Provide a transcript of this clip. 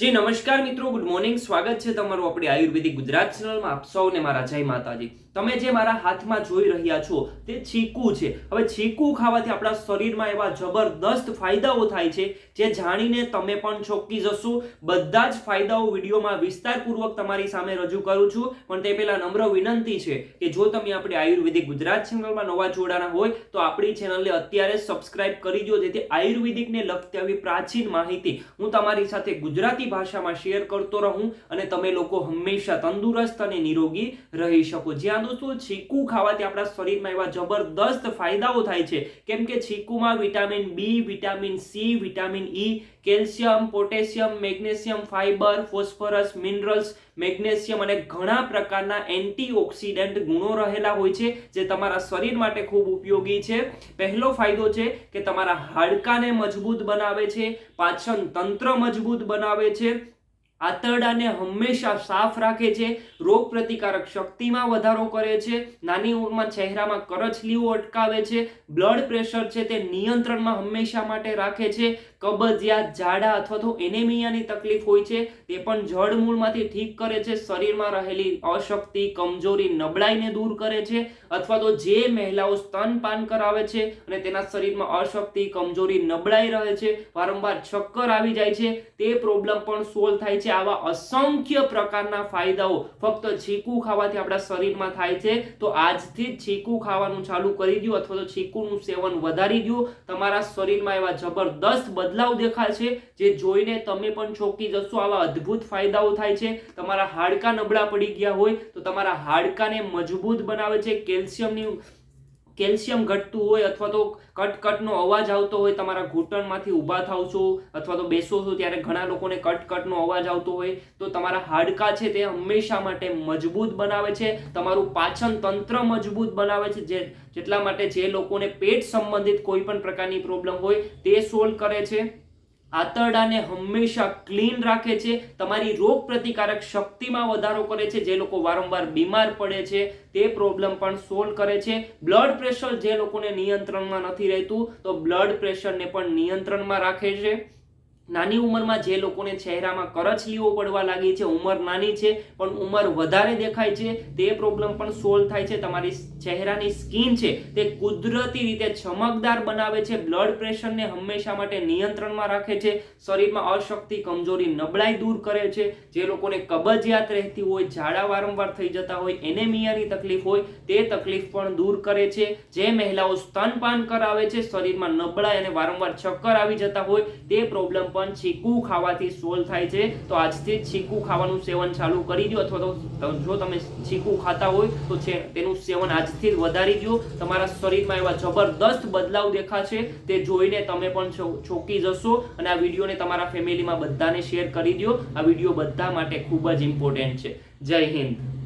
જી, નમસ્કાર મિત્રો good morning સ્વાગત છે તમારું આપણી આયુર્વેદિક ગુજરાત ચેનલમાં. આપ સૌને મારા જય માતાજી. તમે જે મારા હાથમાં જોઈ રહ્યા છો, તે ચીકુ છે. હવે ચીકુ ખાવાથી આપણા શરીરમાં એવા જબરદસ્ત ફાયદાઓ થાય છે, જે જાણીને તમે પણ ચોંકી જશો. બધા જ ફાયદાઓ વિડીયોમાં વિસ્તારપૂર્વક તમારી સામે રજૂ કરું છું. પણ તે પહેલાં નમ્ર વિનંતી છે કે જો તમે આપણી આયુર્વેદિક ગુજરાત ચેનલમાં નવા જોડાના હોય, તો આપણી ચેનલને અત્યારે સબસ્ક્રાઇબ કરી દો, જેથી આયુર્વેદિકને લગતી આવી પ્રાચીન માહિતી હું તમારી સાથે ગુજરાતી ભાષામાં શેર કરતો રહું અને તમે લોકો હંમેશા તંદુરસ્ત અને નિરોગી રહી શકો. જ્યાં દોસ્તો ચીકુ ખાવાથી આપણા શરીરમાં એવા જબરદસ્ત ફાયદાઓ થાય છે. કેમ કે ચીકુમાં vitamin B vitamin C vitamin E calcium potassium magnesium fibre phosphorus minerals magnesium અને ઘણા પ્રકારના એન્ટીઓક્સિડન્ટ ગુણો રહેલા હોય છે, જે તમારા શરીર માટે ખૂબ ઉપયોગી છે. પહેલો ફાયદો છે કે તમારા હાડકાને મજબૂત બનાવે છે પાચન તંત્ર મજબૂત બનાવે છે হয়েছে આંતરડાને હંમેશા સાફ રાખે છે રોગ પ્રતિકારક શક્તિમાં વધારો કરે છે, નાની ઉંમરમાં ચહેરામાં કરચલીઓ અટકાવે છે બ્લડ પ્રેશર છે તે નિયંત્રણમાં હંમેશા માટે રાખે છે, કબજિયાત ઝાડા અથવા તો એનેમિયાની તકલીફ હોય છે, તે પણ જડમૂળમાંથી ઠીક કરે છે, શરીરમાં રહેલી અશક્તિ, કમજોરી, નબળાઈને દૂર કરે છે, અથવા તો જે મહિલાઓ સ્તનપાન કરાવે છે અને તેના શરીરમાં અશક્તિ, કમજોરી, નબળાઈ રહે છે, વારંવાર ચક્કર આવી જાય છે, તે પ્રોબ્લેમ પણ સોલ્વ થાય છે. આવા અસંખ્ય પ્રકારના ફાયદાઓ. ફક્ત ચીકુ ખાવાથી આપણા શરીરમાં થાય છે. તો આજથી જ ચીકુ ખાવાનું ચાલુ કરી દો અથવા તો ચીકુનું સેવન વધારી દો તમારા શરીરમાં એવા જબરદસ્ત બદલાવ દેખાશે જે જોઈને તમે પણ ચોંકી જશો. આવા અદ્ભુત ફાયદાઓ થાય છે. તમારા હાડકા નબળા પડી ગયા હોય તો તમારા હાડકાને મજબૂત બનાવે છે. કેલ્શિયમની કેલ્શિયમ ઘટતું હોય અથવા તો કટ કટનો અવાજ આવતો હોય, તમારા ઘૂંટણમાંથી ઊભા થાવ છો અથવા તો બેસો છો ત્યારે ઘણા લોકોને કટ કટનો અવાજ આવતો હોય, તો તમારા હાડકા છે તે હંમેશા માટે મજબૂત બનાવે છે. તમારું પાચન તંત્ર મજબૂત બનાવે છે. જે જેટલા માટે જે લોકોને પેટ સંબંધિત કોઈ પણ પ્રકારની પ્રોબ્લેમ હોય, તે સોલ્વ કરે છે. આંતરડાને હંમેશા ક્લીન રાખે છે. તમારી રોગ પ્રતિકારક શક્તિમાં વધારો કરે છે. જે લોકો વારંવાર બીમાર પડે છે, તે પ્રોબ્લેમ પણ સોલ્વ કરે છે. બ્લડ પ્રેશર જે લોકોને નિયંત્રણમાં નથી રહેતું, તો બ્લડ પ્રેશરને પણ નિયંત્રણમાં રાખે છે. નાની ઉંમરમાં જે લોકોને ચહેરામાં કરચલીઓ પડવા લાગી છે, ઉંમર નાની છે, પણ ઉંમર વધારે દેખાય છે, તે પ્રોબ્લેમ પણ સોલ્વ થાય છે. તમારી ચહેરાની સ્કિન છે, તે કુદરતી રીતે ચમકદાર બનાવે છે બ્લડ પ્રેશરને હંમેશા માટે નિયંત્રણમાં રાખે છે, શરીરમાં અશક્તિ, કમજોરી, નબળાઈ દૂર કરે છે. જે લોકોને કબજિયાત રહેતી હોય, ઝાડા વારંવાર થઈ જતા હોય, એનેમિયાની તકલીફ હોય, તે તકલીફ પણ દૂર કરે છે. જે મહિલાઓ સ્તનપાન કરાવે છે, શરીરમાં નબળાઈ અને વારંવાર ચક્કર આવી જતા હોય, તે પ્રોબ્લેમ પણ ચીકુ ખાવાથી સોલ્વ થાય છે. તો આજથી ચીકુ ખાવાનું સેવન ચાલુ કરી દો અથવા તો જો તમે ચીકુ ખાતા હોય તો છે તેનું સેવન આજથી વધારી દો તમારા શરીરમાં એવા જબરદસ્ત બદલાવ દેખાશે તે જોઈને તમે પણ ચોંકી જશો અને આ વિડીયોને તમારા ફેમિલીમાં બધાને શેર કરી દો આ વીડિયો બધા માટે ખૂબ જ ઇમ્પોર્ટન્ટ છે. જય હિન્દ.